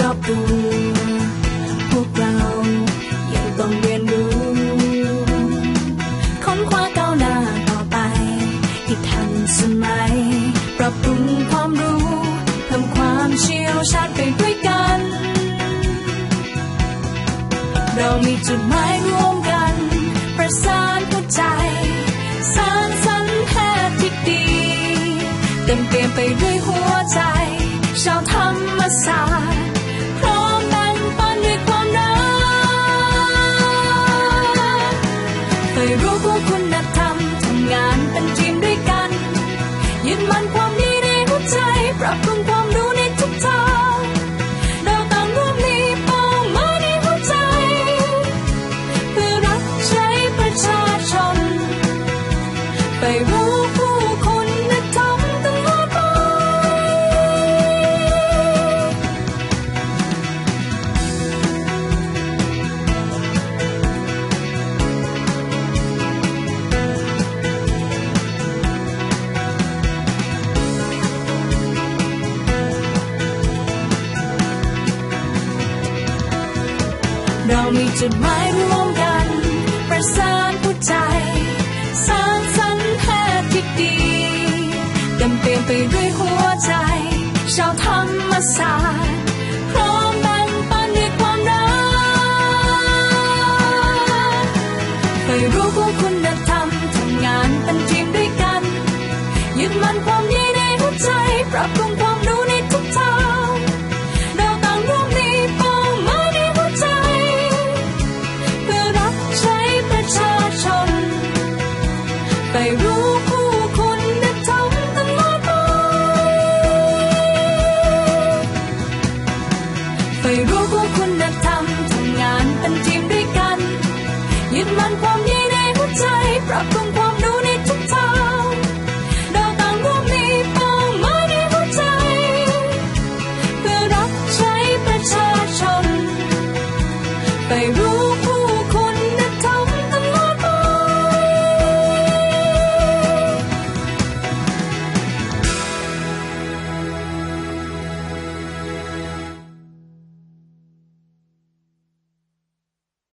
ก็ปวพวกเยังต้องเรียนรู้ค้นคว้ากาวหต่อไปที่ทัสมัย ปรับปรุงความรู้เำความเชี่ยวชาญไปด้วยกัน เรามีจุดหมายร่วมกัน ประสานหัวใจสร้างสรรพที่ดี เต็มเปี่มไปด้วยหัวใจ เรามีจุดหมายร่วมกัน ประสานหัวใจ สร้างสรรค์แพทย์ที่ดีดำเต็มไปด้วยหัวใจ ชาวธรรมศาสตร์พร้อมแบ่งปันด้วยความรักไปรู้ของคุณธรรมทำงานเป็นทีมด้วยกัน ยึดมั่นความ รู้ผู้คุณธรทำทำงานเป็นทีมด้วยกัน ยึดมั่นความดีในหัวใจ ปรับปรุงความรู้ในทุกทางเราต่างร่วมมีเป้าหมายในหัวใจ เพื่อรับใช้ประชาชน ไปรู้